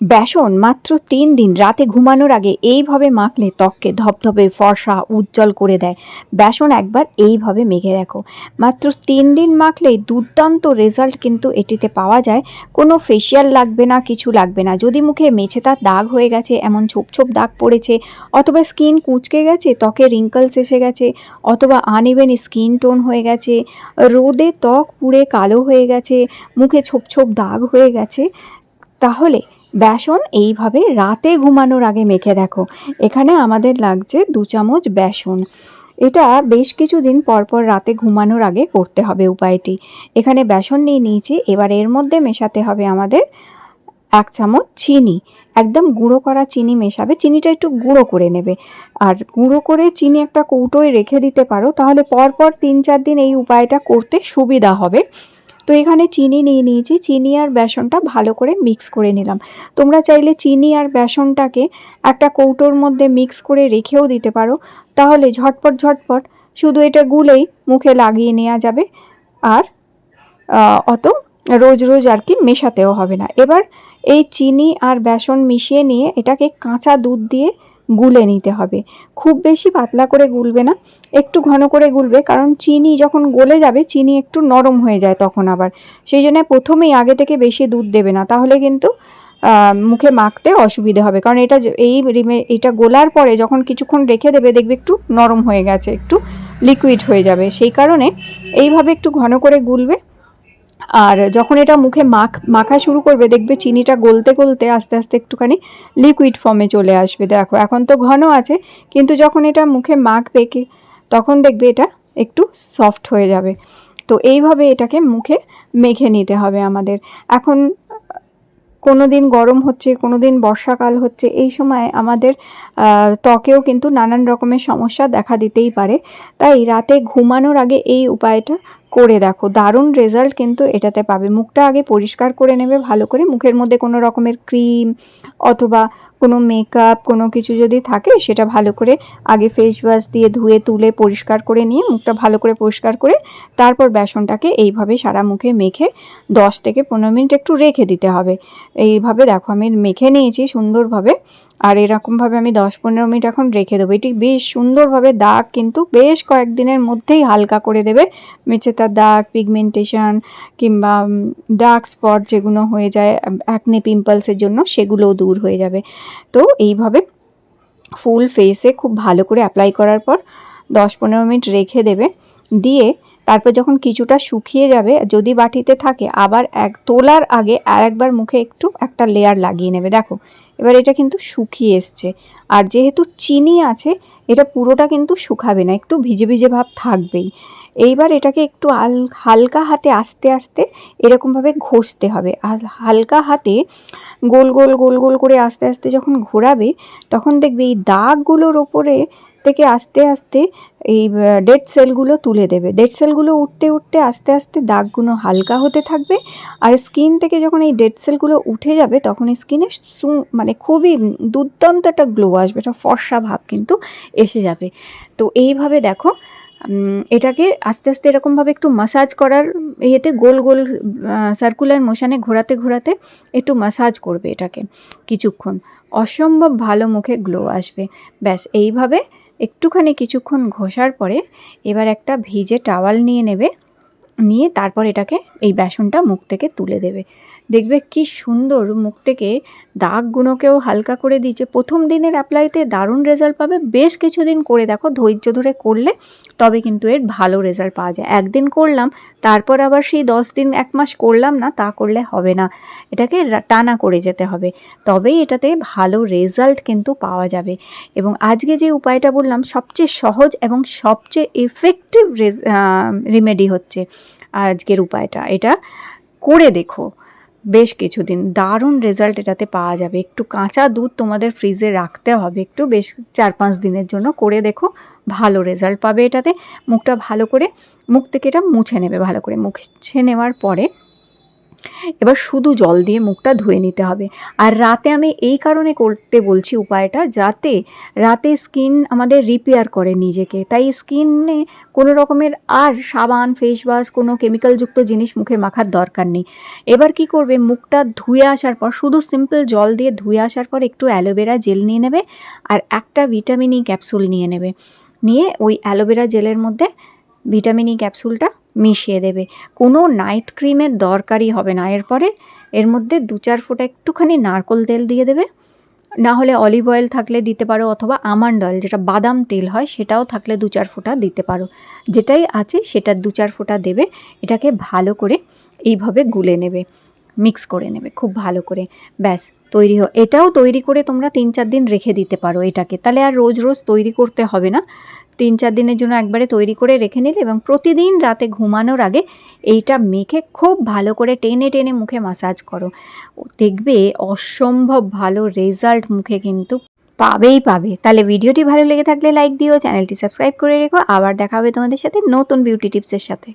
বেসন মাত্র তিন দিন রাতে ঘুমানোর আগে এইভাবে মাখলে ত্বককে ধপধপে ফর্সা, উজ্জ্বল করে দেয়। বেসন একবার এইভাবে মেখে দেখো। মাত্র তিন দিন মাখলেই দুর্দান্ত রেজাল্ট কিন্তু এটিতে পাওয়া যায়। কোনো ফেসিয়াল লাগবে না, কিছু লাগবে না। যদি মুখে মেছে তার দাগ হয়ে গেছে, এমন ছোপ ছোপ দাগ পড়েছে, অথবা স্কিন কুঁচকে গেছে, ত্বকে রিঙ্কলস এসে গেছে, অথবা আনইভেন স্কিন টোন হয়ে গেছে, রোদে ত্বক পুড়ে কালো হয়ে গেছে, মুখে ছোপ ছোপ দাগ হয়ে গেছে, তাহলে বেসন এইভাবে রাতে ঘুমানোর আগে মেখে দেখো। এখানে আমাদের লাগছে দু চামচ বেসন। এটা বেশ কিছুদিন পরপর রাতে ঘুমানোর আগে করতে হবে উপায়টি। এখানে বেসন নিয়ে নিয়েছি, এবার এর মধ্যে মেশাতে হবে আমাদের এক চামচ চিনি। একদম গুঁড়ো করা চিনি মেশাবে, চিনিটা একটু গুঁড়ো করে নেবে। আর গুঁড়ো করে চিনি একটা কৌটোয় রেখে দিতে পারো, তাহলে পরপর তিন চার দিন এই উপায়টা করতে সুবিধা হবে। তো এখানে চিনি নিয়ে নিয়েছি। চিনি আর বেসনটা ভালো করে মিক্স করে নিলাম। তোমরা চাইলে চিনি আর বেসনটাকে একটা কৌটোর মধ্যে মিক্স করে রেখেও দিতে পারো। তাহলে ঝটপট ঝটপট শুধু এটা গুলেই মুখে লাগিয়ে নেওয়া যাবে। আর অত রোজ রোজ আর কি মেশাতেও হবে না। এবার এই চিনি আর বেসন মিশিয়ে নিয়ে এটাকে কাঁচা দুধ দিয়ে গুলে নিতে হবে। খুব বেশি পাতলা করে গুলবে না, একটু ঘন করে গুলবে, কারণ চিনি যখন গলে যাবে, চিনি একটু নরম হয়ে যায় তখন আবার। সেই জন্য প্রথমেই আগে থেকে বেশি দুধ দেবে না, তাহলে কিন্তু মুখে মাখতে অসুবিধে হবে। কারণ এটা এই এটা গোলার পরে যখন কিছুক্ষণ রেখে দেবে, দেখবে একটু নরম হয়ে গেছে, একটু লিকুইড হয়ে যাবে। সেই কারণে এইভাবে একটু ঘন করে গুলবে আর যখন এটা মুখে মাখ, মাখা শুরু করবে, দেখবে চিনিটা গলতে গলতে আস্তে আস্তে একটুখানি লিকুইড ফর্মে চলে আসবে। দেখো, এখন তো ঘন আছে, কিন্তু যখন এটা মুখে মাখবে কি, তখন দেখবে এটা একটু সফট হয়ে যাবে। তো এইভাবে এটাকে মুখে মেখে নিতে হবে আমাদের। এখন কোনো দিন গরম হচ্ছে কোনো দিন বর্ষাকাল হচ্ছে, এই সময় আমাদের ত্বকেও কিন্তু নানান রকমের সমস্যা দেখা দিতেই পারে। তাই রাতে ঘুমানোর আগে এই উপায়টা করে দেখো দারুণ রেজাল্ট কিন্তু এটাতে পাবে। মুখটা আগে পরিষ্কার করে নেবে, ভালো করে। মুখের মধ্যে কোনো রকমের ক্রিম অথবা কোনো মেকআপ কোনো কিছু যদি থাকে, সেটা ভালো করে আগে ফেস ওয়াশ দিয়ে ধুয়ে, তুলে পরিষ্কার করে নিয়ে মুখটা ভালো করে পরিষ্কার করে তারপর বেসনটাকে এইভাবে সারা মুখে মেখে দশ থেকে পনেরো মিনিট একটু রেখে দিতে হবে। এইভাবে দেখো আমি মেখে নিয়েছি সুন্দরভাবে। আর এরকমভাবে আমি দশ পনেরো মিনিট এখন রেখে দেবো। এটি বেশ সুন্দরভাবে দাগ কিন্তু বেশ কয়েকদিনের মধ্যেই হালকা করে দেবে। মেচেতার দাগ পিগমেন্টেশন কিংবা ডার্ক স্পট যেগুলো হয়ে যায় অ্যাকনে পিম্পলসের জন্য সেগুলোও দূর হয়ে যাবে। তো এইভাবে ফুল ফেসে খুব ভালো করে অ্যাপ্লাই করার পর দশ পনেরো মিনিট রেখে দেবে। দিয়ে তারপর যখন কিছুটা শুকিয়ে যাবে, যদি বাটিতে থাকে, আবার এক তোলার আগে আর একবার মুখে একটু একটা লেয়ার লাগিয়ে নেবে। দেখো, এবার এটা কিন্তু শুকিয়ে এসছে। আর যেহেতু চিনি আছে, এটা পুরোটা কিন্তু শুকাবে না, একটু ভিজে ভিজে ভাব থাকবেই। এইবার এটাকে একটু হালকা হাতে আস্তে আস্তে এরকমভাবে ঘষতে হবে। আর হালকা হাতে গোল গোল গোল গোল করে আস্তে আস্তে যখন ঘোরাবে, তখন দেখবে এই দাগগুলোর ওপরে থেকে আস্তে আস্তে এই ডেড সেলগুলো তুলে দেবে। ডেড সেলগুলো উঠতে উঠতে আস্তে আস্তে দাগগুলো হালকা হতে থাকবে আর স্কিন থেকে যখন এই ডেড সেলগুলো উঠে যাবে, তখন এই স্কিনে মানে খুবই দুর্দান্ত একটা গ্লো আসবে। একটা ফর্সা ভাব কিন্তু এসে যাবে। তো এইভাবে দেখো এটাকে আস্তে আস্তে এরকমভাবে একটু মাসাজ করার ইয়েতে গোল গোল সার্কুলার মোশানে ঘোরাতে ঘোরাতে একটু মাসাজ করবে এটাকে কিছুক্ষণ। অসম্ভব ভালো মুখে গ্লো আসবে। ব্যাস, এইভাবে একটুখানি কিছুক্ষণ ঘষার পরে এবার একটা ভিজে টাওয়াল নিয়ে নেবে, নিয়ে তারপর এটাকে এই বেসনটা মুখ থেকে তুলে দেবে। দেখবে কি সুন্দর মুখ থেকে দাগগুলোকেও হালকা করে দিয়েছে। প্রথম দিনের অ্যাপ্লাইতে দারুণ রেজাল্ট পাবে। বেশ কিছুদিন করে দেখো, ধৈর্য ধরে করলে তবে কিন্তু এর ভালো রেজাল্ট পাওয়া যায়। একদিন করলাম, তারপর আবার সেই দশ দিন, এক মাস করলাম না, তা করলে হবে না। এটাকে টানা করে যেতে হবে। তবেই এটাতে ভালো রেজাল্ট কিন্তু পাওয়া যাবে। এবং আজকে যে উপায়টা বললাম, সবচেয়ে সহজ এবং সবচেয়ে এফেক্টিভ রেমেডি হচ্ছে আজকের উপায়টা। এটা করে দেখো। বেশ কিছুদিন। দারুণ রেজাল্ট এটাতে পাওয়া যাবে। একটু কাঁচা দুধ তোমাদের ফ্রিজে রাখতে হবে। একটু বেশ চার পাঁচ দিনের জন্য করে দেখো। ভালো রেজাল্ট পাবে এটাতে। মুখটা ভালো করে, মুখ থেকে এটা মুছে নেবে ভালো করে। মুছে নেওয়ার পরে এবার শুধু জল দিয়ে মুখটা ধুয়ে নিতে হবে। আর রাতে আমি এই কারণে করতে বলছি উপায়টা, যাতে রাতে স্কিন আমাদের রিপেয়ার করে নিজেকে। তাই স্কিনে কোনো রকমের আর সাবান ফেস ওয়াশ কোনো কেমিক্যালযুক্ত জিনিস মুখে মাখার দরকার নেই। এবার কি করবে, মুখটা ধুয়ে আসার পর, শুধু সিম্পল জল দিয়ে ধুয়ে আসার পর একটু অ্যালোভেরা জেল নিয়ে নেবে আর একটা ভিটামিন ই ক্যাপসুল নিয়ে নেবে। নিয়ে ওই অ্যালোভেরা জেলের মধ্যে ভিটামিন ই ক্যাপসুলটা মিশিয়ে দেবে। কোনো নাইট ক্রিমের দরকারই হবে না। এরপরে এর মধ্যে দু চার ফোঁটা একটুখানি নারকোল তেল দিয়ে দেবে। না হলে অলিভ অয়েল থাকলে দিতে পারো অথবা আমান্ড অয়েল যেটা বাদাম তেল হয়, সেটাও থাকলে দু চার ফোঁটা দিতে পারো। যেটাই আছে সেটা দু চার ফোঁটা দেবে। এটাকে ভালো করে এইভাবে গুলে নেবে। মিক্স করে নেবে খুব ভালো করে। ব্যাস, তৈরি হ, এটাও তৈরি করে তোমরা তিন চার দিন রেখে দিতে পারো এটাকে। তাহলে আর রোজ রোজ তৈরি করতে হবে না। তিন চার দিনের জন্য একবারে তৈরি করে রেখে নিলে এবং প্রতিদিন রাতে ঘুমানোর আগে এইটা মেখে খুব ভালো করে টেনে টেনে মুখে মাসাজ করো। দেখবে অসম্ভব ভালো রেজাল্ট মুখে কিন্তু পাবেই পাবে। তাহলে ভিডিওটি ভালো লেগে থাকলে লাইক দিও, চ্যানেলটি সাবস্ক্রাইব করে রেখো। আবার দেখা হবে তোমাদের সাথে নতুন বিউটি টিপসের সাথে।